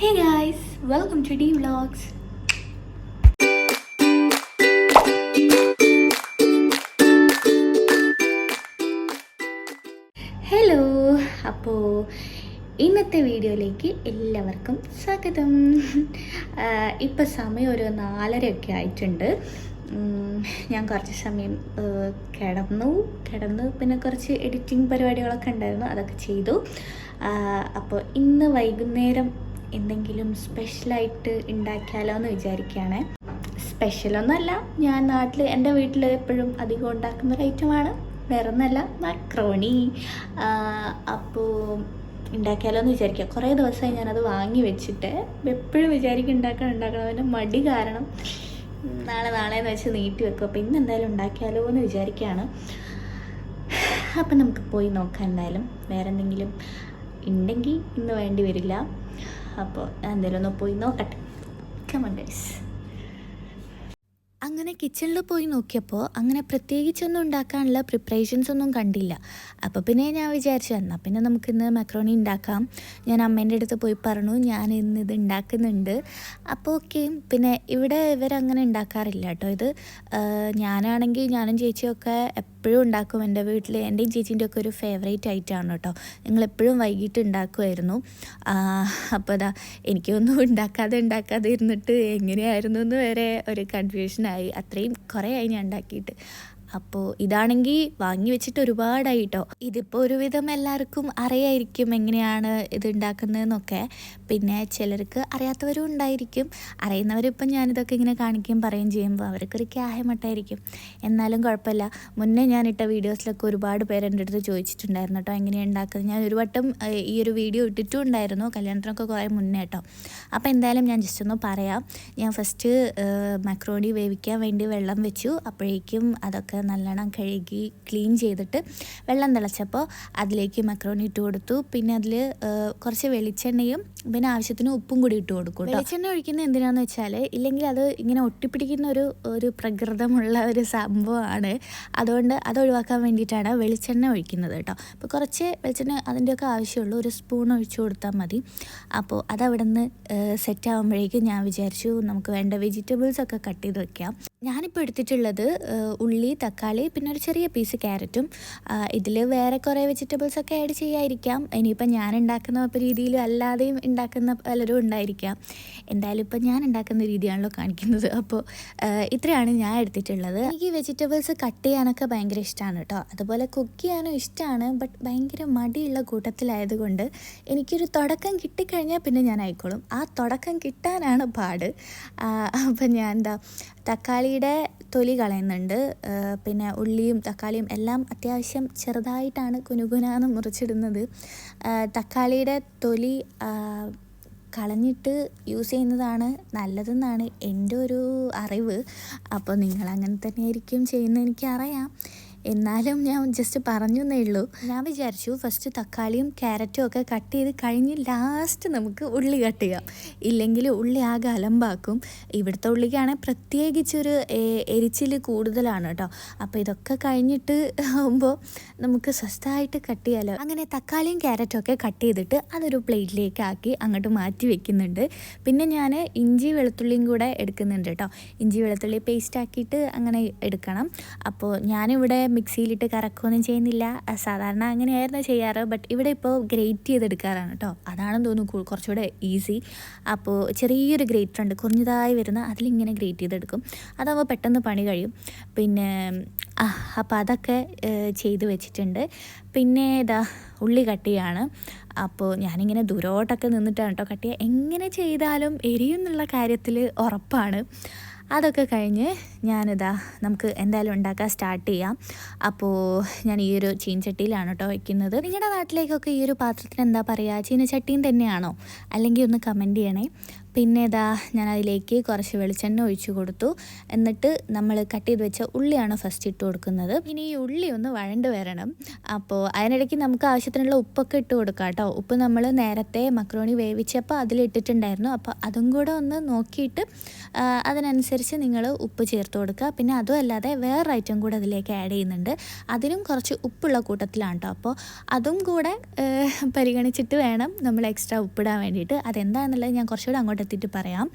Hey guys, welcome to D Vlogs. Hello അപ്പോൾ ഇന്നത്തെ വീഡിയോയിലേക്ക് എല്ലാവർക്കും സ്വാഗതം. ഇപ്പം സമയം ഒരു നാലരയൊക്കെ ആയിട്ടുണ്ട്. ഞാൻ കുറച്ച് സമയം കിടന്നു കിടന്നു പിന്നെ കുറച്ച് എഡിറ്റിംഗ് പരിപാടികളൊക്കെ ഉണ്ടായിരുന്നു അതൊക്കെ ചെയ്തു. അപ്പോൾ ഇന്ന് വൈകുന്നേരം എന്തെങ്കിലും സ്പെഷ്യലായിട്ട് ഉണ്ടാക്കിയാലോ എന്ന് വിചാരിക്കുകയാണ് സ്പെഷ്യലൊന്നുമല്ല ഞാൻ നാട്ടിൽ എന്റെ വീട്ടിൽ എപ്പോഴും അധികം ഉണ്ടാക്കുന്ന ഒരു ഐറ്റമാണ്. വേറെ ഒന്നല്ല മക്രോണി. അപ്പോൾ ഉണ്ടാക്കിയാലോ എന്ന് വിചാരിക്കുക കുറേ ദിവസമായി ഞാനത് വാങ്ങി വെച്ചിട്ട്. എപ്പോഴും വിചാരിക്കും ഉണ്ടാക്കണം ഉണ്ടാക്കണം. അതിന്റെ മടി കാരണം നാളെ നാളെ എന്ന് വെച്ച് നീട്ടി വെക്കും. അപ്പോൾ ഇന്ന് എന്തായാലും ഉണ്ടാക്കിയാലോ എന്ന് വിചാരിക്കുകയാണ് അപ്പം നമുക്ക് പോയി നോക്കാം എന്തായാലും. വേറെ എന്തെങ്കിലും ഉണ്ടെങ്കിൽ ഇന്ന് വേണ്ടി വരില്ല. അപ്പോൾ എന്തെങ്കിലും ഒന്ന് പോയി നോക്കട്ടെ. കമൺ ഗൈസ് അങ്ങനെ കിച്ചണിൽ പോയി നോക്കിയപ്പോൾ അങ്ങനെ പ്രത്യേകിച്ചൊന്നും ഉണ്ടാക്കാനുള്ള പ്രിപ്പറേഷൻസ് ഒന്നും കണ്ടില്ല. അപ്പോൾ പിന്നെ ഞാൻ വിചാരിച്ചു എന്നാൽ പിന്നെ നമുക്കിന്ന് മക്രോണി ഉണ്ടാക്കാം. ഞാൻ അമ്മേന്റെ അടുത്ത് പോയി പറഞ്ഞു ഞാൻ ഇന്ന് ഇത് ഉണ്ടാക്കുന്നുണ്ട്. അപ്പോൾ ഓക്കെ പിന്നെ ഇവിടെ ഇവരങ്ങനെ ഉണ്ടാക്കാറില്ല കേട്ടോ. ഇത് ഞാനാണെങ്കിൽ ഞാനും ചേച്ചിയൊക്കെ എപ്പോഴും ഉണ്ടാക്കും. എന്റെ വീട്ടിൽ എന്റെയും ചേച്ചീന്റെ ഒക്കെ ഒരു ഫേവറേറ്റ് ഐറ്റമാണ് കേട്ടോ. ഞങ്ങൾ എപ്പോഴും വൈകിട്ട് ഉണ്ടാക്കുമായിരുന്നു അപ്പോൾ അതാ എനിക്കൊന്നും ഉണ്ടാക്കാതെ ഉണ്ടാക്കാതെ ഇരുന്നിട്ട് എങ്ങനെയായിരുന്നു എന്ന് വരെ ഒരു കൺഫ്യൂഷനായി അത്രയും കുറേ ആയി ഞാൻ ഉണ്ടാക്കിയിട്ട്. അപ്പോൾ ഇതാണെങ്കിൽ വാങ്ങി വെച്ചിട്ട് ഒരുപാടായി കേട്ടോ ഇതിപ്പോൾ ഒരുവിധം എല്ലാവർക്കും അറിയായിരിക്കും എങ്ങനെയാണ് ഇത് ഉണ്ടാക്കുന്നതെന്നൊക്കെ പിന്നെ ചിലർക്ക് അറിയാത്തവരും ഉണ്ടായിരിക്കും. അറിയുന്നവരിപ്പം ഞാനിതൊക്കെ ഇങ്ങനെ കാണിക്കുകയും പറയുകയും ചെയ്യുമ്പോൾ അവർക്കൊരു ക്യാഹ്യമട്ടായിരിക്കും. എന്നാലും കുഴപ്പമില്ല. മുന്നേ ഞാനിട്ട വീഡിയോസിലൊക്കെ ഒരുപാട് പേര് എന്റെ അടുത്ത് ചോദിച്ചിട്ടുണ്ടായിരുന്നു കേട്ടോ എങ്ങനെയാണ് ഉണ്ടാക്കുന്നത് ഞാൻ ഒരു വട്ടം ഈ ഒരു വീഡിയോ ഇട്ടിട്ടും ഉണ്ടായിരുന്നു കല്യാണത്തിനൊക്കെ കുറേ മുന്നേ കേട്ടോ അപ്പോൾ എന്തായാലും ഞാൻ ജസ്റ്റ് ഒന്ന് പറയാം. ഞാൻ ഫസ്റ്റ് മക്രോണി വേവിക്കാൻ വേണ്ടി വെള്ളം വെച്ചു. അപ്പോഴേക്കും അതൊക്കെ നല്ലോണം കഴുകി ക്ലീൻ ചെയ്തിട്ട് വെള്ളം തിളച്ചപ്പോൾ അതിലേക്ക് മക്രോണി ഇട്ട് കൊടുത്തു. പിന്നെ അതിൽ കുറച്ച് വെളിച്ചെണ്ണയും പിന്നെ ആവശ്യത്തിന് ഉപ്പും കൂടി ഇട്ട് കൊടുക്കും. വെളിച്ചെണ്ണ ഒഴിക്കുന്നത് എന്തിനാന്ന് വെച്ചാൽ ഇല്ലെങ്കിൽ അത് ഇങ്ങനെ ഒട്ടിപ്പിടിക്കുന്ന ഒരു ഒരു പ്രകൃതമുള്ള ഒരു സംഭവമാണ്. അതുകൊണ്ട് അത് ഒഴിവാക്കാൻ വേണ്ടിയിട്ടാണ് വെളിച്ചെണ്ണ ഒഴിക്കുന്നത് കേട്ടോ. അപ്പോൾ കുറച്ച് വെളിച്ചെണ്ണ അതിന്റെയൊക്കെ ആവശ്യമുള്ളൂ. ഒരു സ്പൂൺ ഒഴിച്ചു കൊടുത്താൽ മതി. അപ്പോൾ അതവിടെ നിന്ന് സെറ്റ് ആകുമ്പോഴേക്കും ഞാൻ വിചാരിച്ചു നമുക്ക് വേണ്ട വെജിറ്റബിൾസ് ഒക്കെ കട്ട് ചെയ്ത് വെക്കാം. ഞാനിപ്പോൾ എടുത്തിട്ടുള്ളത് ഉള്ളി തക്കാളി പിന്നെ ഒരു ചെറിയ പീസ് ക്യാരറ്റും ഇതിൽ വേറെ കുറേ വെജിറ്റബിൾസ് ഒക്കെ ആഡ് ചെയ്യാതിരിക്കാം ഇനിയിപ്പോൾ ഞാൻ ഉണ്ടാക്കുന്ന രീതിയിലും അല്ലാതെയും ഉണ്ടാക്കുന്ന പലരും ഉണ്ടായിരിക്കാം. എന്തായാലും ഇപ്പം ഞാൻ ഉണ്ടാക്കുന്ന രീതിയാണല്ലോ കാണിക്കുന്നത്. അപ്പോൾ ഇത്രയാണ് ഞാൻ എടുത്തിട്ടുള്ളത്. എനിക്ക് വെജിറ്റബിൾസ് കട്ട് ചെയ്യാനൊക്കെ ഭയങ്കര ഇഷ്ടമാണ് കേട്ടോ അതുപോലെ കുക്ക് ചെയ്യാനും ഇഷ്ടമാണ് ബട്ട് ഭയങ്കര മടിയുള്ള കൂട്ടത്തിലായതുകൊണ്ട് എനിക്കൊരു തുടക്കം കിട്ടിക്കഴിഞ്ഞാൽ പിന്നെ ഞാൻ ആയിക്കോളും. ആ തുടക്കം കിട്ടാനാണ് പാട്. അപ്പം ഞാൻ എന്താ തക്കാളിയുടെ തൊലി കളയുന്നുണ്ട്. പിന്നെ ഉള്ളിയും തക്കാളിയും എല്ലാം അത്യാവശ്യം ചെറുതായിട്ടാണ് കുനുകുനാന്ന് മുറിച്ചിടുന്നത്. തക്കാളിയുടെ തൊലി കളഞ്ഞിട്ട് യൂസ് ചെയ്യുന്നതാണ് നല്ലതെന്നാണ് എന്റെ ഒരു അറിവ്. അപ്പോൾ നിങ്ങൾ അങ്ങനെ തന്നെയായിരിക്കും ചെയ്യുന്നത് എനിക്കറിയാം. എന്നാലും ഞാൻ ജസ്റ്റ് പറഞ്ഞു എന്നേ ഉള്ളൂ. ഞാൻ വിചാരിച്ചു ഫസ്റ്റ് തക്കാളിയും ക്യാരറ്റും ഒക്കെ കട്ട് ചെയ്ത് കഴിഞ്ഞ് ലാസ്റ്റ് നമുക്ക് ഉള്ളി കട്ട് ചെയ്യാം. ഇല്ലെങ്കിൽ ഉള്ളി ആകെ അലമ്പാക്കും. ഇവിടുത്തെ ഉള്ളിക്കാണെങ്കിൽ പ്രത്യേകിച്ചൊരു എരിച്ചിൽ കൂടുതലാണ് കേട്ടോ അപ്പോൾ ഇതൊക്കെ കഴിഞ്ഞിട്ട് ആകുമ്പോൾ നമുക്ക് സ്വസ്ഥമായിട്ട് കട്ട് ചെയ്യാമല്ലോ അങ്ങനെ തക്കാളിയും ക്യാരറ്റും ഒക്കെ കട്ട് ചെയ്തിട്ട് അതൊരു പ്ലേറ്റിലേക്ക് ആക്കി അങ്ങോട്ട് മാറ്റി വെക്കുന്നുണ്ട്. പിന്നെ ഞാൻ ഇഞ്ചി വെളുത്തുള്ളിയും കൂടെ എടുക്കുന്നുണ്ട് കേട്ടോ ഇഞ്ചി വെളുത്തുള്ളി പേസ്റ്റ് ആക്കിയിട്ട് അങ്ങനെ എടുക്കണം. അപ്പോൾ ഞാനിവിടെ മിക്സിയിലിട്ട് കറക്കുകയൊന്നും ചെയ്യുന്നില്ല. സാധാരണ അങ്ങനെയായിരുന്നു ചെയ്യാറ്. ബട്ട് ഇവിടെ ഇപ്പോൾ ഗ്രേറ്റ് ചെയ്തെടുക്കാറാണ് കേട്ടോ അതാണെന്ന് തോന്നുന്നു കുറച്ചുകൂടെ ഈസി അപ്പോൾ ചെറിയൊരു ഗ്രേറ്റർ ഉണ്ട്. കുറഞ്ഞതായി വരുന്ന അതിലിങ്ങനെ ഗ്രേറ്റ് ചെയ്തെടുക്കും. അതാകുമ്പോൾ പെട്ടെന്ന് പണി കഴിയും. പിന്നെ അപ്പോൾ അതൊക്കെ ചെയ്ത് വെച്ചിട്ടുണ്ട്. പിന്നെ ഇതാ ഉള്ളി കട്ടിയാണ്. അപ്പോൾ ഞാനിങ്ങനെ ദൂരോട്ടൊക്കെ നിന്നിട്ടാണ് കേട്ടോ കട്ടിയ. എങ്ങനെ ചെയ്താലും എരിയുന്നുള്ള കാര്യത്തിൽ ഉറപ്പാണ്. അതൊക്കെ കഴിഞ്ഞ് ഞാനിതാ നമുക്ക് എന്തായാലും ഉണ്ടാക്കാൻ സ്റ്റാർട്ട് ചെയ്യാം. അപ്പോൾ ഞാൻ ഈ ഒരു ചീനച്ചട്ടിയിലാണ് കേട്ടോ വയ്ക്കുന്നത് നിങ്ങളുടെ നാട്ടിലേക്കൊക്കെ ഈ ഒരു പാത്രത്തിന് എന്താ പറയുക ചീനച്ചട്ടിയും തന്നെയാണോ? അല്ലെങ്കിൽ ഒന്ന് കമന്റ് ചെയ്യണേ. പിന്നെ ഇതാ ഞാൻ അതിലേക്ക് കുറച്ച് വെളിച്ചെണ്ണ ഒഴിച്ചു കൊടുത്തു. എന്നിട്ട് നമ്മൾ കട്ട് ചെയ്ത് വെച്ച ഉള്ളിയാണ് ഫസ്റ്റ് ഇട്ട് കൊടുക്കുന്നത്. ഇനി ഈ ഉള്ളി ഒന്ന് വഴണ്ട് വരണം. അപ്പോൾ അതിനിടയ്ക്ക് നമുക്ക് ആവശ്യത്തിനുള്ള ഉപ്പൊക്കെ ഇട്ട് കൊടുക്കാം കേട്ടോ. ഉപ്പ് നമ്മൾ നേരത്തെ മക്രോണി വേവിച്ചപ്പോൾ അതിലിട്ടിട്ടുണ്ടായിരുന്നു. അപ്പോൾ അതും കൂടെ ഒന്ന് നോക്കിയിട്ട് അതിനനുസരിച്ച് നിങ്ങൾ ഉപ്പ് ചേർത്ത് കൊടുക്കുക. പിന്നെ അതും അല്ലാതെ വേറെ ഐറ്റം കൂടെ അതിലേക്ക് ആഡ് ചെയ്യുന്നുണ്ട്. അതിനും കുറച്ച് ഉപ്പുള്ള കൂട്ടത്തിലാണ് കേട്ടോ. അപ്പോൾ അതും കൂടെ പരിഗണിച്ചിട്ട് വേണം നമ്മൾ എക്സ്ട്രാ ഉപ്പിടാൻ വേണ്ടിയിട്ട്. അതെന്താണെന്നുള്ളത് ഞാൻ കുറച്ചുകൂടെ അങ്ങോട്ട് എത്തിയിട്ട് പറയാം.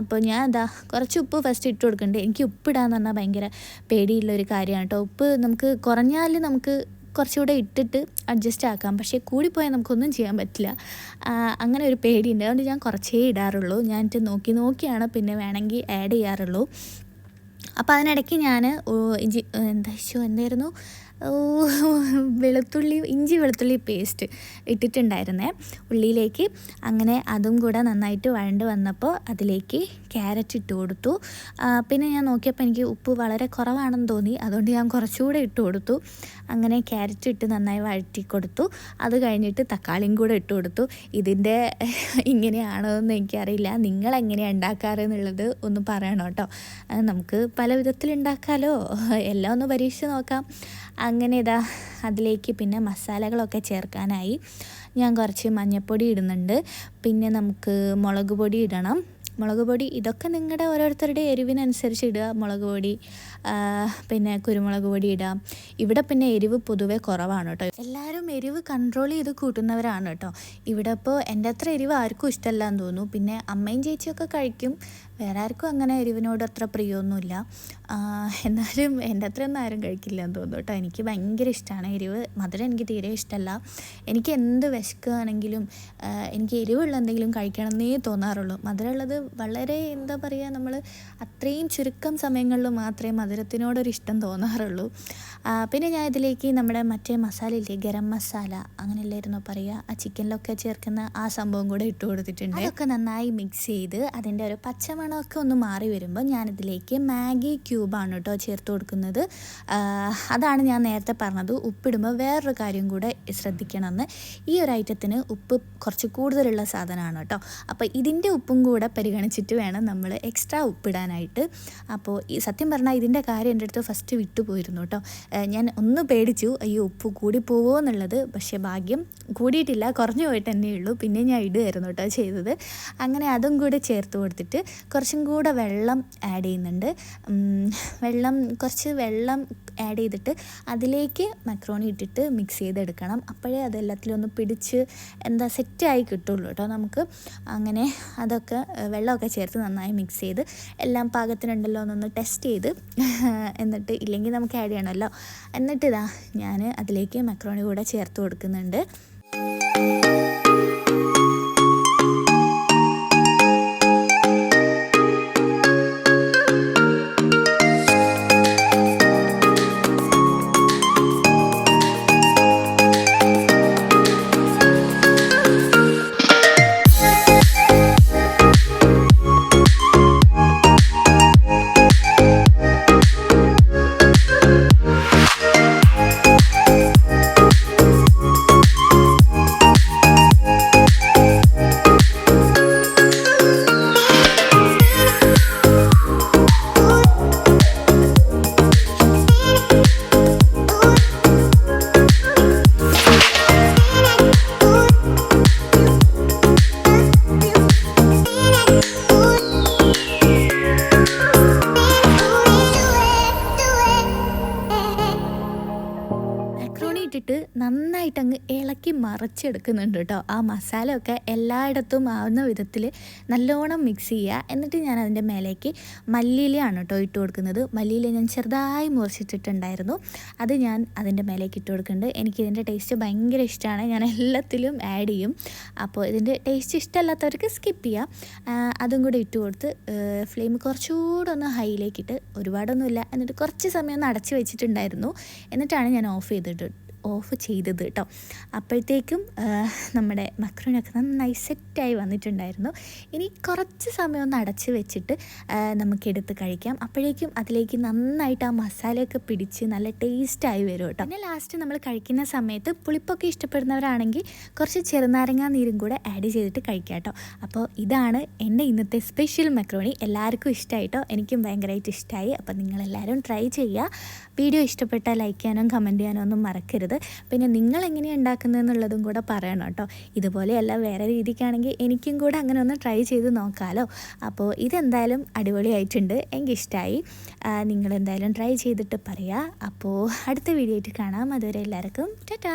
അപ്പോൾ ഞാൻ എന്താ കുറച്ച് ഉപ്പ് ഫസ്റ്റ് ഇട്ട് കൊടുക്കുന്നുണ്ട് എനിക്ക് ഉപ്പിടാന്ന് പറഞ്ഞാൽ ഭയങ്കര പേടിയുള്ള ഒരു കാര്യമാണ് കേട്ടോ. ഉപ്പ് നമുക്ക് കുറഞ്ഞാൽ നമുക്ക് കുറച്ചുകൂടെ ഇട്ടിട്ട് അഡ്ജസ്റ്റ് ആക്കാം. പക്ഷേ കൂടിപ്പോയാൽ നമുക്കൊന്നും ചെയ്യാൻ പറ്റില്ല. അങ്ങനെ ഒരു പേടിയുണ്ട്. അതുകൊണ്ട് ഞാൻ കുറച്ചേ ഇടാറുള്ളൂ. ഞാൻ നോക്കി നോക്കിയാണ് പിന്നെ വേണമെങ്കിൽ ആഡ് ചെയ്യാറുള്ളൂ. അപ്പോൾ അതിനിടയ്ക്ക് ഞാൻ എന്താ എന്തായിരുന്നു? വെളുത്തുള്ളി ഇഞ്ചി വെളുത്തുള്ളി പേസ്റ്റ് ഇട്ടിട്ടുണ്ടായിരുന്നേ ഉള്ളിയിലേക്ക് അങ്ങനെ അതും കൂടെ നന്നായിട്ട് വഴണ്ട് വന്നപ്പോൾ അതിലേക്ക് ക്യാരറ്റ് ഇട്ട് കൊടുത്തു. പിന്നെ ഞാൻ നോക്കിയപ്പോൾ എനിക്ക് ഉപ്പ് വളരെ കുറവാണെന്ന് തോന്നി. അതുകൊണ്ട് ഞാൻ കുറച്ചുകൂടെ ഇട്ട് കൊടുത്തു. അങ്ങനെ ക്യാരറ്റ് ഇട്ട് നന്നായി വഴറ്റി കൊടുത്തു. അത് കഴിഞ്ഞിട്ട് തക്കാളിയും കൂടെ ഇട്ട് കൊടുത്തു. ഇതിന്റെ ഇങ്ങനെയാണോ എന്ന് എനിക്കറിയില്ല. നിങ്ങൾ എങ്ങനെയാണ് ഉണ്ടാക്കാറ് എന്നുള്ളത് ഒന്ന് പറയണം കേട്ടോ. നമുക്ക് പല വിധത്തിൽ എല്ലാം ഒന്ന് പരീക്ഷിച്ച് നോക്കാം. അങ്ങനെ ഇതാ അതിലേക്ക് പിന്നെ മസാലകളൊക്കെ ചേർക്കാനായി ഞാൻ കുറച്ച് മഞ്ഞൾപ്പൊടി ഇടുന്നുണ്ട്. പിന്നെ നമുക്ക് മുളക് പൊടി ഇടണം. മുളക് പൊടി ഇതൊക്കെ നിങ്ങളുടെ ഓരോരുത്തരുടെ എരിവിനനുസരിച്ച് ഇടുക. മുളക് പൊടി പിന്നെ കുരുമുളക് പൊടി ഇടാം. ഇവിടെ പിന്നെ എരിവ് പൊതുവെ കുറവാണ് കേട്ടോ എല്ലാവരും എരിവ് കൺട്രോൾ ചെയ്ത് കൂട്ടുന്നവരാണ് കേട്ടോ ഇവിടെ ഇപ്പോൾ എന്റെ അത്ര എരിവ് ആർക്കും ഇഷ്ടമല്ല എന്ന് തോന്നുന്നു. പിന്നെ അമ്മയും ചേച്ചിയൊക്കെ കഴിക്കും. വേറെ ആർക്കും അങ്ങനെ എരിവിനോട് അത്ര പ്രിയമൊന്നുമില്ല എന്നാലും എന്റെ അത്രയൊന്നും ആരും കഴിക്കില്ല എന്ന് തോന്നുന്നു കേട്ടോ. എനിക്ക് ഭയങ്കര ഇഷ്ടമാണ് എരിവ്. മധുരം എനിക്ക് തീരെ ഇഷ്ടമല്ല എനിക്ക് എന്ത് വിശക്കുകയാണെങ്കിലും എനിക്ക് എരിവുള്ള എന്തെങ്കിലും കഴിക്കണമെന്നേ തോന്നാറുള്ളൂ. മധുരമുള്ളത് വളരെ എന്താ പറയുക നമ്മൾ അത്രയും ചുരുക്കം സമയങ്ങളിൽ മാത്രമേ മധുരത്തിനോടൊരു ഇഷ്ടം തോന്നാറുള്ളൂ. പിന്നെ ഞാൻ ഇതിലേക്ക് നമ്മുടെ മറ്റേ മസാല ഇല്ലേ ഗരം മസാല അങ്ങനെയല്ലായിരുന്നോ പറയുക ആ ചിക്കനിലൊക്കെ ചേർക്കുന്ന ആ സംഭവം കൂടെ ഇട്ട് കൊടുത്തിട്ടുണ്ട്. അതൊക്കെ നന്നായി മിക്സ് ചെയ്ത് അതിന്റെ ഒരു പച്ചമണമൊക്കെ ഒന്ന് മാറി വരുമ്പോൾ ഞാനിതിലേക്ക് മാഗി ക്യൂബാണ് കേട്ടോ ചേർത്ത് കൊടുക്കുന്നത്. അതാണ് ഞാൻ നേരത്തെ പറഞ്ഞത്. ഉപ്പിടുമ്പോൾ വേറൊരു കാര്യം കൂടെ ശ്രദ്ധിക്കണമെന്ന്. ഈ ഒരു ഐറ്റത്തിന് ഉപ്പ് കുറച്ച് കൂടുതലുള്ള സാധനമാണ് കേട്ടോ. അപ്പോൾ ഇതിന്റെ ഉപ്പും കൂടെ പരിഗണിച്ചിട്ട് വേണം നമ്മൾ എക്സ്ട്രാ ഉപ്പിടാനായിട്ട്. അപ്പോൾ ഈ സത്യം പറഞ്ഞാൽ ഇതിന്റെ കാര്യം എന്റെ അടുത്ത് ഫസ്റ്റ് വിട്ടുപോയിരുന്നു കേട്ടോ. ഞാൻ ഒന്ന് പേടിച്ചു ഈ ഉപ്പ് കൂടി പോവോ എന്നുള്ളത്. പക്ഷേ ഭാഗ്യം കൂടിയിട്ടില്ല കുറഞ്ഞു പോയിട്ട് തന്നെ ഉള്ളൂ. പിന്നെ ഞാൻ ഇടുമായിരുന്നു കേട്ടോ ചെയ്തത്. അങ്ങനെ അതും കൂടെ ചേർത്ത് കൊടുത്തിട്ട് കുറച്ചും കൂടെ വെള്ളം ആഡ് ചെയ്യുന്നുണ്ട്. വെള്ളം കുറച്ച് വെള്ളം ആഡ് ചെയ്തിട്ട് അതിലേക്ക് മക്രോണി ഇട്ടിട്ട് മിക്സ് ചെയ്തെടുക്കണം. അപ്പോഴേ അതെല്ലാത്തിലും ഒന്ന് പിടിച്ച് എന്താ സെറ്റായി കിട്ടുള്ളൂ കേട്ടോ നമുക്ക്. അങ്ങനെ അതൊക്കെ വെള്ളമൊക്കെ ചേർത്ത് നന്നായി മിക്സ് ചെയ്ത് എല്ലാം പാകത്തിനുണ്ടല്ലോ എന്നൊന്ന് ടെസ്റ്റ് ചെയ്ത് എന്നിട്ട് ഇല്ലെങ്കിൽ നമുക്ക് ആഡ് ചെയ്യണമല്ലോ. എന്നിട്ട് ഇതാ ഞാൻ അതിലേക്ക് മക്രോണി കൂടെ ചേർത്ത് കൊടുക്കുന്നുണ്ട്. ഇളക്കി മറിച്ചെടുക്കുന്നുണ്ട് കേട്ടോ. ആ മസാലയൊക്കെ എല്ലായിടത്തും ആവുന്ന വിധത്തിൽ നല്ലോണം മിക്സ് ചെയ്യുക. എന്നിട്ട് ഞാൻ അതിന്റെ മേലേക്ക് മല്ലിയിലയാണ് കേട്ടോ ഇട്ട് കൊടുക്കുന്നത്. മല്ലിയില ഞാൻ ചെറുതായി മുറിച്ചിട്ടിട്ടുണ്ടായിരുന്നു. അത് ഞാൻ അതിന്റെ മേലേക്ക് ഇട്ട് കൊടുക്കുന്നുണ്ട്. എനിക്ക് ഇതിന്റെ ടേസ്റ്റ് ഭയങ്കര ഇഷ്ടമാണ്. ഞാൻ എല്ലാത്തിലും ആഡ് ചെയ്യും. അപ്പോൾ ഇതിന്റെ ടേസ്റ്റ് ഇഷ്ടമല്ലാത്തവർക്ക് സ്കിപ്പ് ചെയ്യാം. അതും കൂടി ഇട്ട് കൊടുത്ത് ഫ്ലെയിം കുറച്ചുകൂടെ ഒന്ന് ഹൈയിലേക്ക് ഇട്ട് ഒരുപാടൊന്നുമില്ല. എന്നിട്ട് കുറച്ച് സമയം ഒന്ന് അടച്ച് വെച്ചിട്ടുണ്ടായിരുന്നു. എന്നിട്ടാണ് ഞാൻ ഓഫ് ചെയ്തിട്ട് ഓഫ് ചെയ്തത് കേട്ടോ അപ്പോഴത്തേക്കും നമ്മുടെ മക്രോണൊക്കെ നന്നായി സെറ്റായി വന്നിട്ടുണ്ടായിരുന്നു. ഇനി കുറച്ച് സമയം ഒന്ന് അടച്ച് വെച്ചിട്ട് നമുക്ക് നമുക്കെടുത്ത് കഴിക്കാം. അപ്പോഴേക്കും അതിലേക്ക് നന്നായിട്ട് ആ മസാലയൊക്കെ പിടിച്ച് നല്ല ടേസ്റ്റായി വരും കേട്ടോ പിന്നെ ലാസ്റ്റ് നമ്മൾ കഴിക്കുന്ന സമയത്ത് പുളിപ്പൊക്കെ ഇഷ്ടപ്പെടുന്നവരാണെങ്കിൽ കുറച്ച് ചെറുനാരങ്ങ നീരും കൂടെ ആഡ് ചെയ്തിട്ട് കഴിക്കാം കേട്ടോ അപ്പോൾ ഇതാണ് എന്റെ ഇന്നത്തെ സ്പെഷ്യൽ മക്രോണി എല്ലാവർക്കും ഇഷ്ടമായിട്ടോ എനിക്കും ഭയങ്കരമായിട്ട് ഇഷ്ടമായി അപ്പോൾ നിങ്ങളെല്ലാവരും ട്രൈ ചെയ്യുക. വീഡിയോ ഇഷ്ടപ്പെട്ടാൽ ലൈക്ക് ചെയ്യാനും കമന്റ് ചെയ്യാനോ ഒന്നും മറക്കരുത്. പിന്നെ നിങ്ങൾ എങ്ങനെയാണ് ഉണ്ടാക്കുന്നതെന്നുള്ളതും കൂടെ പറയണം കേട്ടോ. ഇതുപോലെയല്ല വേറെ രീതിക്കാണെങ്കിൽ എനിക്കും കൂടെ അങ്ങനെ ഒന്ന് ട്രൈ ചെയ്ത് നോക്കാമല്ലോ അപ്പോൾ ഇതെന്തായാലും അടിപൊളിയായിട്ടുണ്ട്. എനിക്ക് ഇഷ്ടമായി നിങ്ങൾ എന്തായാലും ട്രൈ ചെയ്തിട്ട് പറയുക അപ്പോൾ അടുത്ത വീഡിയോ ആയിട്ട് കാണാം. അതുവരെ എല്ലാവർക്കും ടാറ്റാ.